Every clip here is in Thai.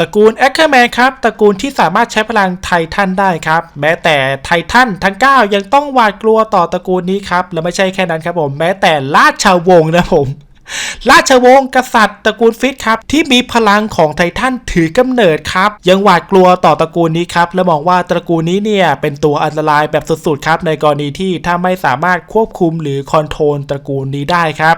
ตระกูลแอคเคอร์แมนครับตระกูลที่สามารถใช้พลังไททันได้ครับ แม้แต่ไททันทั้ง 9 ยังต้องหวาดกลัวต่อตระกูลนี้ครับ และไม่ใช่แค่นั้นครับผมแม้แต่ราชวงศ์นะผม ราชวงศ์กษัตริย์ตระกูลฟิตครับ ที่มีพลังของไททันถือกำเนิดครับ ยังหวาดกลัวต่อตระกูลนี้ครับ และมองว่าตระกูลนี้เนี่ยเป็นตัวอันตรายแบบสุดๆครับ ในกรณีที่ถ้าไม่สามารถควบคุมหรือคอนโทรลตระกูลนี้ได้ครับ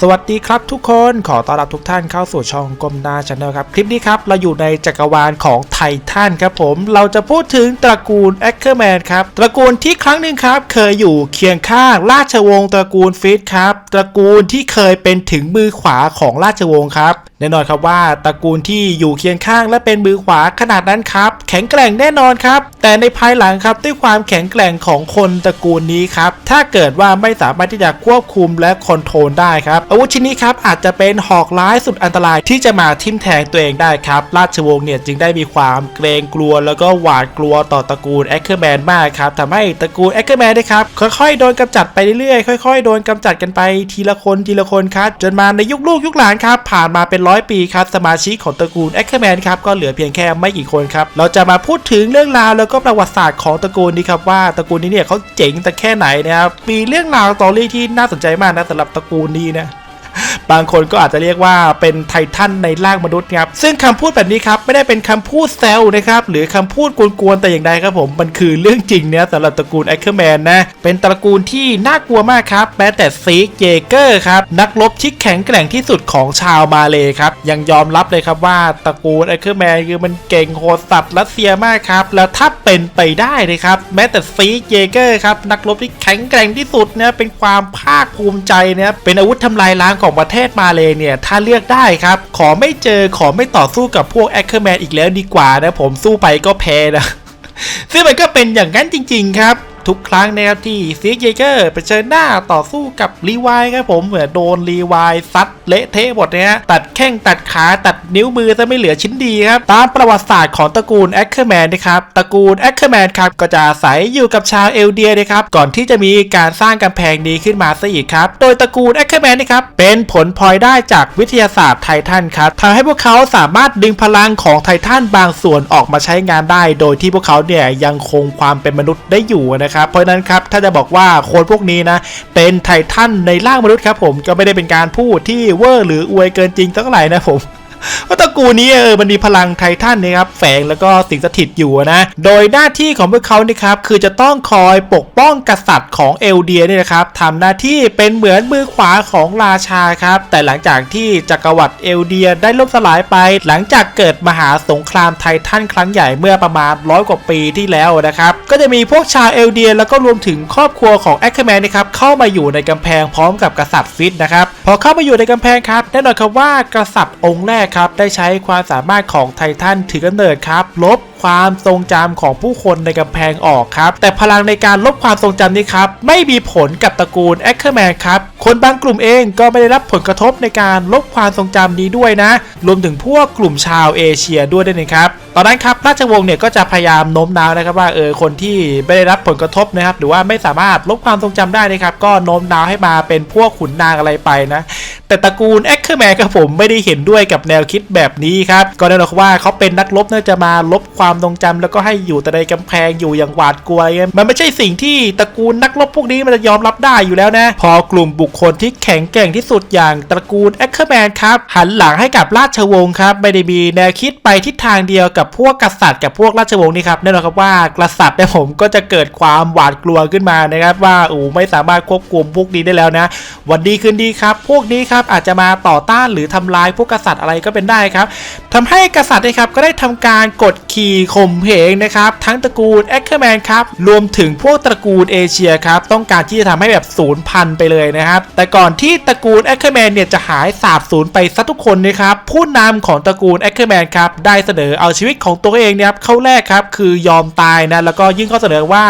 สวัสดีครับทุกคนขอต้อนรับทุกท่านเข้าสู่ช่องกลมนาชาแนลครับ คลิปนี้ครับ เราอยู่ในจักรวาลของไททันครับผม เราจะพูดถึงตระกูลแอคเคอร์แมนครับ ตระกูลที่ครั้งหนึ่งครับ เคยอยู่เคียงข้างราชวงศ์ตระกูลฟิตครับ ตระกูลที่เคยเป็นถึงมือขวาของราชวงศ์ครับแน่นอนครับว่าตระกูลที่อยู่เคียงข้างและเป็นมือขวาขนาดนั้นครับ แข็งแกร่งแน่นอนครับ แต่ในภายหลังครับด้วยความแข็งแกร่งของคนตระกูลนี้ครับถ้าเกิดว่าไม่สามารถที่จะควบคุมและคอนโทรลได้ครับอาวุธชิ้นนี้ครับอาจจะเป็นหอกร้ายสุดอันตรายที่จะมาทิ่มแทงตัวเองได้ครับ ราชวงศ์เนี่ยจึงได้มีความเกรงกลัวแล้วก็หวาดกลัวต่อตระกูลแอคเคอร์แมนมากครับทำให้ตระกูลแอคเคอร์แมนนะครับค่อยๆโดนกำจัดไปเรื่อยๆค่อยๆโดนกำจัดกันไปทีละคนทีละคนครับจนมาในยุคลูกยุคหลานครับผ่านมาเป็นร้อยปีครับสมาชิกของตระกูลแอคเคอร์แมนครับก็เหลือเพียงแค่ไม่กี่คนครับเราจะมาพูดถึงเรื่องราวแล้วก็ประวัติศาสตร์ของตระกูลนี้ครับว่าตระกูลนี้เนี่ยเขาเจ๋งแต่แค่ไหนนะครับมีเรื่องราวตอรี่ที่น่าสนใจมากนะสำหรับตระกูลนี้นะ บางคนก็อาจจะเรียกว่าเป็นไททันในร่างมนุษย์ครับซึ่งคำพูดแบบนี้ครับไม่ได้เป็นคำพูดแซวนะครับหรือคำพูดกวนๆแต่อย่างใดครับผมมันคือเรื่องจริงเนี่ยสำหรับตระกูลไอเคอร์แมนนะเป็นตระกูลที่น่ากลัวมากครับแม้แต่ซีกเยเกอร์ครับนักรบที่แข็งแกร่งที่สุดของชาวมาเลยครับยังยอมรับเลยครับว่าตระกูลไอเคอร์แมนคือมันเก่งโหดสัตว์รัสเซียมากครับแล้วถ้าเป็นไปได้นะครับแม้แต่ซีกเยเกอร์ครับนักรบที่แข็งแกร่งที่สุดเนี่ยเป็นความภาคภูมิใจเนะครับเป็นอาวุธทำลายล้างของประประเทศมาเลยเนี่ยถ้าเลือกได้ครับ ขอไม่เจอขอไม่ต่อสู้กับพวกแอคเคอร์แมนอีกแล้วดีกว่านะผมสู้ไปก็แพ้นะซึ่งมันก็เป็นอย่างนั้นจริง ๆ ครับ ทุกครั้งนะครับที่ซีกเยเกอร์ไปเชิญหน้าต่อสู้กับรีวายครับผมเหมือนโดนรีวายซัดเละเทะหมดเนี่ยตัดแข้งตัดขาตัดนิ้วมือจะไม่เหลือชิ้นดีครับ ตามประวัติศาสตร์ของตระกูลแอคเคอร์แมนนะครับตระกูลแอคเคอร์แมนครับก็จะอาศัยอยู่กับชาวเอลเดียนะครับก่อนที่จะมีการสร้างกำแพงนี้ขึ้นมาซะอีกครับโดยตระกูลแอคเคอร์แมนนะครับเป็นผลพลอยได้จากวิทยาศาสตร์ไททันครับทำให้พวกเขาสามารถดึงพลังของไททันบางส่วนออกมาใช้งานได้ โดยที่พวกเขาเนี่ยยังคงความเป็นมนุษย์ได้อยู่นะครับเพราะฉะนั้นครับถ้าจะบอกว่าคนพวกนี้นะเป็นไททันในร่างมนุษย์ครับผมก็ไม่ได้เป็นการพูดที่เวอร์หรืออวยเกินจริงสักเท่าไหร่นะผม ว่าตระกูลนี้เออมันมีพลังไททันนะครับแฝงแล้วก็สิงสถิตอยู่นะ โดยหน้าที่ของพวกเขานี่ครับคือจะต้องคอยปกป้องกษัตริย์ของเอลเดียเนี่ยนะครับทำหน้าที่เป็นเหมือนมือขวาของราชาครับ แต่หลังจากที่จักรวรรดิเอลเดียได้ล่มสลายไป หลังจากเกิดมหาสงครามไททันครั้งใหญ่เมื่อประมาณร้อยกว่าปีที่แล้วนะครับ ก็จะมีพวกชาวเอลเดีย แล้วก็รวมถึงครอบครัวของแอคเคแมนนะครับเข้ามาอยู่ในกำแพงพร้อมกับกษัตริย์ฟิตนะครับพอเข้ามาอยู่ในกำแพงครับแน่นอนครับว่ากษัตริย์องค์แรกครับได้ใช้ความสามารถของไททันถือกำเนิดครับลบความทรงจำของผู้คนในกำแพงออกครับ แต่พลังในการลบความทรงจำนี้ครับ ไม่มีผลกับตระกูลแอคเคอร์แมนครับ คนบางกลุ่มเองก็ไม่ได้รับผลกระทบในการลบความทรงจำนี้ด้วยนะ รวมถึงพวกกลุ่มชาวเอเชียด้วยด้วยนะครับ ตอนนั้นครับราชวงศ์เนี่ยก็จะพยายามโน้มน้าวนะครับว่าเออคนที่ไม่ได้รับผลกระทบนะครับ หรือว่าไม่สามารถลบความทรงจำได้นะครับก็โน้มน้าวให้มาเป็นพวกขุนนางอะไรไปนะแต่ตระกูลแอคเคอร์แมนครับผมไม่ได้เห็นด้วยกับแนวคิดแบบนี้ครับก็แน่นอนว่าเขาเป็นนักรบน่าจะมาลบความทรงจำแล้วก็ให้อยู่แต่ในกำแพงอยู่อย่างหวาดกลัวเงี้ยมันไม่ใช่สิ่งที่ตระกูลนักรบพวกนี้มันจะยอมรับได้อยู่แล้วนะ พอกลุ่มบุคคลที่แข็งแกร่งที่สุดอย่างตระกูลแอคเคอร์แมนครับ หันหลังให้กับราชวงศ์ครับ ไม่ได้มีแนวคิดไปทิศทางเดียวกับพวกกษัตริย์กับพวกราชวงศ์นี่ครับแน่นอนครับว่ากษัตริย์เนี่ยผมก็จะเกิดความหวาดกลัวขึ้นมานะครับว่าอูไม่สามารถควบคุมพวกนี้ได้แล้วนะ วันดีคืนดีครับ พวกนี้ครับอาจจะมาต่อต้านหรือทำลายพวกกษัตริย์อะไรก็เป็นได้ครับทำให้กษัตริย์นะครับก็ได้ทำการกดขี่ข่มเหงนะครับทั้งตระกูลแอคเคอร์แมนครับรวมถึงพวกตระกูลเอเชียครับต้องการที่จะทำให้แบบศูนย์พันไปเลยนะครับแต่ก่อนที่ตระกูลแอคเคอร์แมนเนี่ยจะหายสาบสูญไปซะทุกคนนะครับผู้นำของตระกูลแอคเคอร์แมนครับได้เสนอเอาชีวิตของตัวเองเนี่ยครับเข้าแรกครับคือยอมตายนะแล้วก็ยิ่งข้อเสนอว่า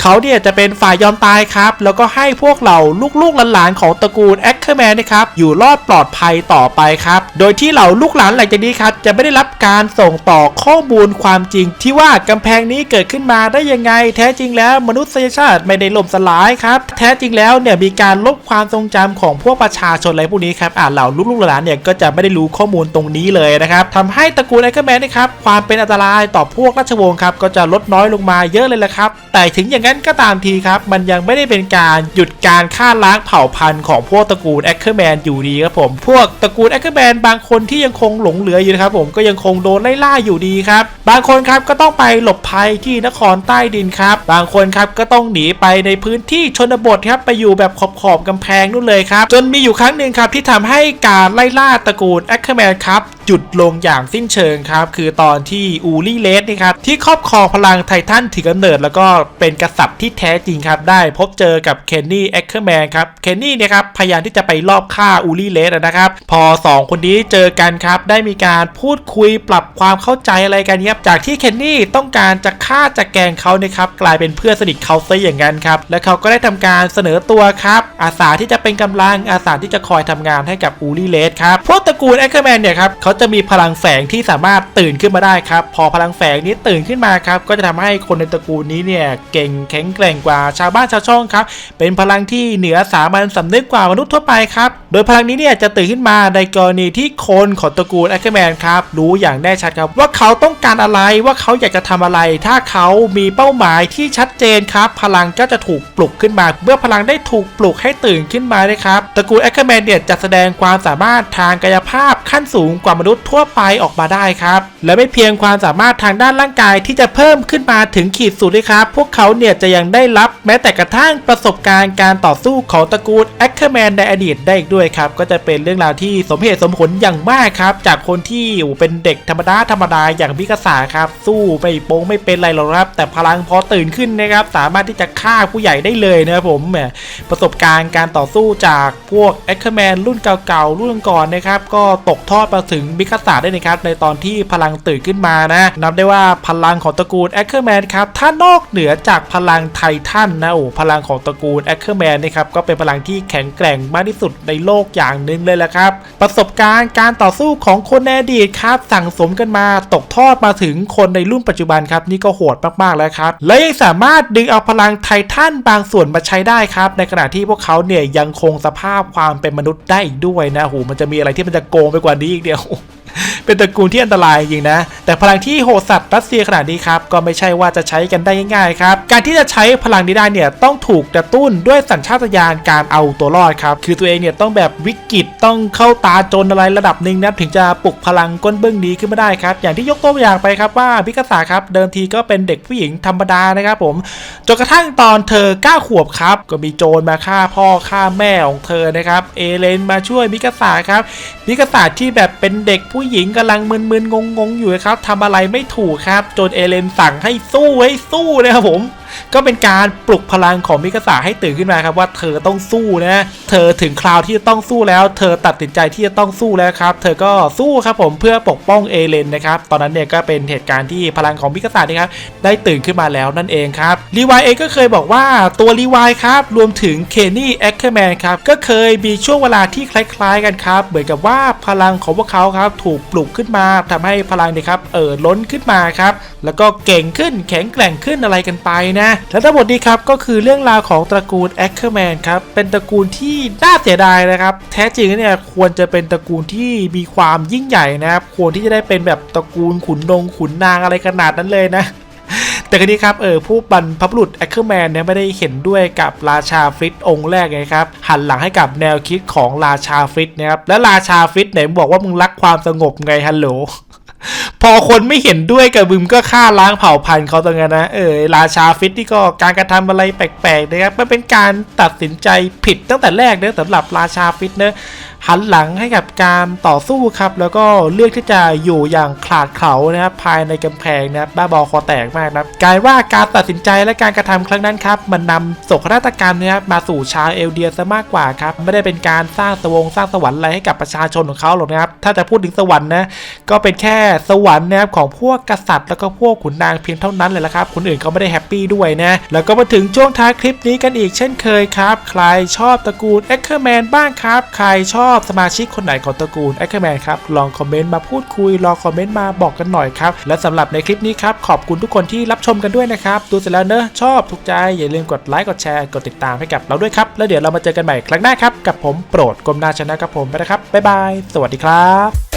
เขาเนี่ยจะเป็นฝ่ายยอมตายครับแล้วก็ให้พวกเราลูกๆหลานๆของตระกูลแอคเคอร์แมนนะครับอยู่รอดปลอดภัยต่อไปครับโดยที่เหล่าลูกหลานหลังจากนี้ครับจะไม่ได้รับการส่งต่อข้อมูลความจริง ที่ว่ากำแพงนี้เกิดขึ้นมาได้ยังไง แท้จริงแล้วมนุษยชาติไม่ได้ล่มสลายครับแท้จริงแล้วเนี่ยมีการลบความความทรงจำของพวกประชาชนอะไรพวกนี้ครับอ่าเหล่าลูกหลานเนี่ยก็จะไม่ได้รู้ข้อมูลตรงนี้เลยนะครับทำให้ตระกูลไอเกอร์แมนนะครับความเป็นอันตรายต่อพวกราชวงศ์ครับก็จะลดน้อยลงมาเยอะเลยละครับ แต่ถึงอย่างนั้นก็ตามทีครับ มันยังไม่ได้เป็นการหยุดการฆ่าล้างเผ่าพันธุ์ของพวกตระกูลแอคเคอร์แมนอยู่ดีครับผม พวกตระกูลแอคเคอร์แมนบางคนที่ยังคงหลงเหลืออยู่นะครับผมก็ยังคงโดนไล่ล่าอยู่ดีครับ บางคนครับก็ต้องไปหลบภัยที่นครใต้ดินครับ บางคนครับก็ต้องหนีไปในพื้นที่ชนบทครับไปอยู่แบบขอบขอบกำแพพงนู่นเลยครับ จนมีอยู่ครั้งหนึ่งครับที่ทำให้การไล่ล่าตระกูลแอคเคอร์แมนครับ หยุดลงอย่างสิ้นเชิงครับ คือตอนที่อูลี่เลสนี่ครับที่ครอบครองพลังไททันถือกำเนิด แล้วก็เป็นกษัตริย์ที่แท้จริงครับได้พบเจอกับเคนนี่แอคเคอร์แมนครับเคนนี่เนี่ยครับพยายามที่จะไปลอบฆ่าอูลี่เลสนะครับพอสองคนนี้เจอกันครับได้มีการพูดคุยปรับความเข้าใจอะไรกันครับจากที่เคนนี่ต้องการจะฆ่าจะแกงเขาเนะครับกลายเป็นเพื่อนสนิทเขาซะอย่างนั้นครับและเขาก็ได้ทำการเสนอตัวครับอาสาที่จะเป็นกำลังอาสาที่จะคอยทำงานให้กับอูลี่เลสครับพวกตระกูลแอคเคอร์แมนเนี่ยครับเขาจะมีพลังแฝงที่สามารถตื่นขึ้นมาได้ครับ พอพลังแฝงนี้ตื่นขึ้นมาครับ ก็จะทำให้คนในตระกูลนี้เนี่ยเก่งแข็งแกร่งกว่าชาวบ้านชาวช่องครับ เป็นพลังที่เหนือสามัญสำนึกกว่ามนุษย์ทั่วไปครับ โดยพลังนี้เนี่ยจะตื่นขึ้นมาในกรณีที่คนของตระกูลแอคเคอร์แมนครับรู้อย่างแน่ชัดครับ ว่าเขาต้องการอะไรว่าเขาอยากจะทำอะไร ถ้าเขามีเป้าหมายที่ชัดเจนครับ พลังก็จะถูกปลุกขึ้นมา เมื่อพลังได้ถูกปลุกให้ตื่นขึ้นมานะครับตระกูลแอคเคอร์แมนเนี่ยจะแสดงความสามารถทางกายภาพขั้นสูงกว่ามนุษย์ทั่วไปออกมาได้ครับ และไม่เพียงความสามารถทางด้านร่างกายที่จะเพิ่มขึ้นมาถึงขีดสุดเลยครับ พวกเขาเนี่ยจะยังได้รับแม้แต่กระทั่งประสบการณ์การต่อสู้ของตระกูลแอคเคอร์แมนในอดีตได้อีกด้วยครับ ก็จะเป็นเรื่องราวที่สมเหตุสมผลอย่างมากครับ จากคนที่เป็นเด็กธรรมดาธรรมดาอย่างมิกาสาครับสู้ไม่โป้งไม่เป็นไรหรอกครับ แต่พลังพอตื่นขึ้นนะครับ สามารถที่จะฆ่าผู้ใหญ่ได้เลยนะครับผมประสบการณ์การต่อสู้จากพวกแอคเคอร์แมนรุ่นเก่าๆรุ่นก่อนนะครับก็ตกทอดมาถึงมิกาสาได้นะครับในตอนที่พลังตื่นขึ้นมานะนับได้ว่าพลังของตระกูลแอคเคอร์แมนครับถ้านอกเหนือจากพลังไททันนะโอ้พลังของตระกูลแอคเคอร์แมนนะครับก็เป็นพลังที่แข็งแกร่งมากที่สุดในโลกอย่างหนึ่งเลยละครับ ประสบการณ์การต่อสู้ของคนในอดีตครับสั่งสมกันมาตกทอดมาถึงคนในรุ่นปัจจุบันครับนี่ก็โหดมากๆแล้วครับ และยังสามารถดึงเอาพลังไททันบางส่วนมาใช้ได้ครับ ในขณะที่พวกเขาเนี่ยยังคงสภาพความเป็นมนุษย์ได้อีกด้วยนะโหมันจะมีอะไรที่มันจะโกงไปกว่านี้อีกเดียว เป็นตระกูลที่อันตรายจริงนะ แต่พลังที่โหดสัตว์รัสเซียขนาดนี้ครับก็ไม่ใช่ว่าจะใช้กันได้ง่ายๆครับ การที่จะใช้พลังนี้ได้เนี่ยต้องถูกกระตุ้นด้วยสัญชาตญาณการเอาตัวรอดครับ คือตัวเองเนี่ยต้องแบบวิกฤตต้องเข้าตาจนอะไรระดับหนึ่งนะถึงจะปลุกพลังก้นเบื้องนี้ขึ้นมาได้ครับ อย่างที่ยกตัวอย่างไปครับว่าพิกษาครับเดิมทีก็เป็นเด็กผู้หญิงธรรมดานะครับผมจนกระทั่งตอนเธอ9ขวบครับ ก็มีโจรมาฆ่าพ่อฆ่าแม่ของเธอนะครับเอเลนมาช่วยมิกาสาครับมิกาสาที่แบบเป็นเด็กผู้หญิงกำลังมึนๆงงๆอยู่ครับทำอะไรไม่ถูกครับจนเอเลนสั่งให้สู้ให้สู้นะครับผม ก็เป็นการปลุกพลังของมิกาสาให้ตื่นขึ้นมาครับว่าเธอต้องสู้นะเธอถึงคราวที่จะต้องสู้แล้ว เธอตัดสินใจที่จะต้องสู้แล้วครับ เธอก็สู้ครับผมเพื่อปกป้องเอเลนนะครับตอนนั้นเนี่ยก็เป็นเหตุการณ์ที่พลังของมิกาสานี่ครับได้ตื่นขึ้นมาแล้วนั่นเองครับรีวายเองก็เคยบอกว่าตัวรีวายครับรวมถึงเคนนี่แอคเคอร์แมนครับก็เคยมีช่วงเวลาที่คล้าย ๆ กันครับเหมือนกับว่าพลังของพวกเขาครับถูกปลุกขึ้นมาทำให้พลังเนี่ยครับเอ่อล้นขึ้นมาครับ แล้วก็เก่งขึ้นแข็งแกร่งขึ้นอะไรกันไปนะและทั้งหมดนี้ครับก็คือเรื่องราวของตระกูลแอคเคอร์แมนครับเป็นตระกูลที่น่าเสียดายนะครับ แท้จริงแล้วเนี่ยควรจะเป็นตระกูลที่มีความยิ่งใหญ่นะครับควรที่จะได้เป็นแบบตระกูลขุนนงขุนนางอะไรขนาดนั้นเลยนะ แต่ครนี้ครับเออผู้บรรพบุรุษแอคเคอร์แมนเนี่ยไม่ได้เห็นด้วยกับราชาฟริตองค์แรกไงครับหันหลังให้กับแนวคิดของราชาฟริตนะครับและราชาฟริตไหนบอกว่ามึงรักความสงบไงฮัลโหลพอคนไม่เห็นด้วยกับมึงก็ฆ่าล้างเผ่าพันธุ์เขาตรงนั้นนะเออราชาฟิตนี่ก็การกระทำอะไรแปลกๆนะครับมันเป็นการตัดสินใจผิดตั้งแต่แรกเนะสำหรับราชาฟิตเนะหันหลังให้กับการต่อสู้ครับ แล้วก็เลือกที่จะอยู่อย่างขลาดเขานะครับภายในกำแพงนะบ้าบอคอแตกมากนะกลายว่าการตัดสินใจและการกระทำครั้งนั้นครับมันนำโศกนาฏกรรมนะครับมาสู่ชาวเอลเดียซะมากกว่าครับไม่ได้เป็นการสร้างสวงสร้างสวรรค์อะไรให้กับประชาชนของเขาหรอกนะครับถ้าจะพูดถึงสวรรค์นะก็เป็นแค่สววรรค์นะครับของพวกกษัตริย์ แล้วก็พวกขุนนางเพียงเท่านั้นเลยละครับคนอื่นเขาไม่ได้แฮปปี้ด้วยนะแล้วก็มาถึงช่วงท้ายคลิปนี้กันอีกเช่นเคยครับ ใครชอบตระกูลเอ็กเคอร์แมนบ้างครับ ใครชอบอบสมาชิกคนไหนของตระกูลไอค์แมนครับลองคอมเมนต์มาพูดคุยลองคอมเมนต์มาบอกกันหน่อยครับและสำหรับในคลิปนี้ครับขอบคุณทุกคนที่รับชมกันด้วยนะครับดูเสร็จแล้วเนอะชอบถูกใจอย่าลืมกดไลค์กดแชร์กดติดตามให้กับเราด้วยครับแล้วเดี๋ยวเรามาเจอกันใหม่ครั้งหน้าครับกับผมโปรดกลมนาชนะครับผมไปนะครับบ๊ายบาย สวัสดีครับ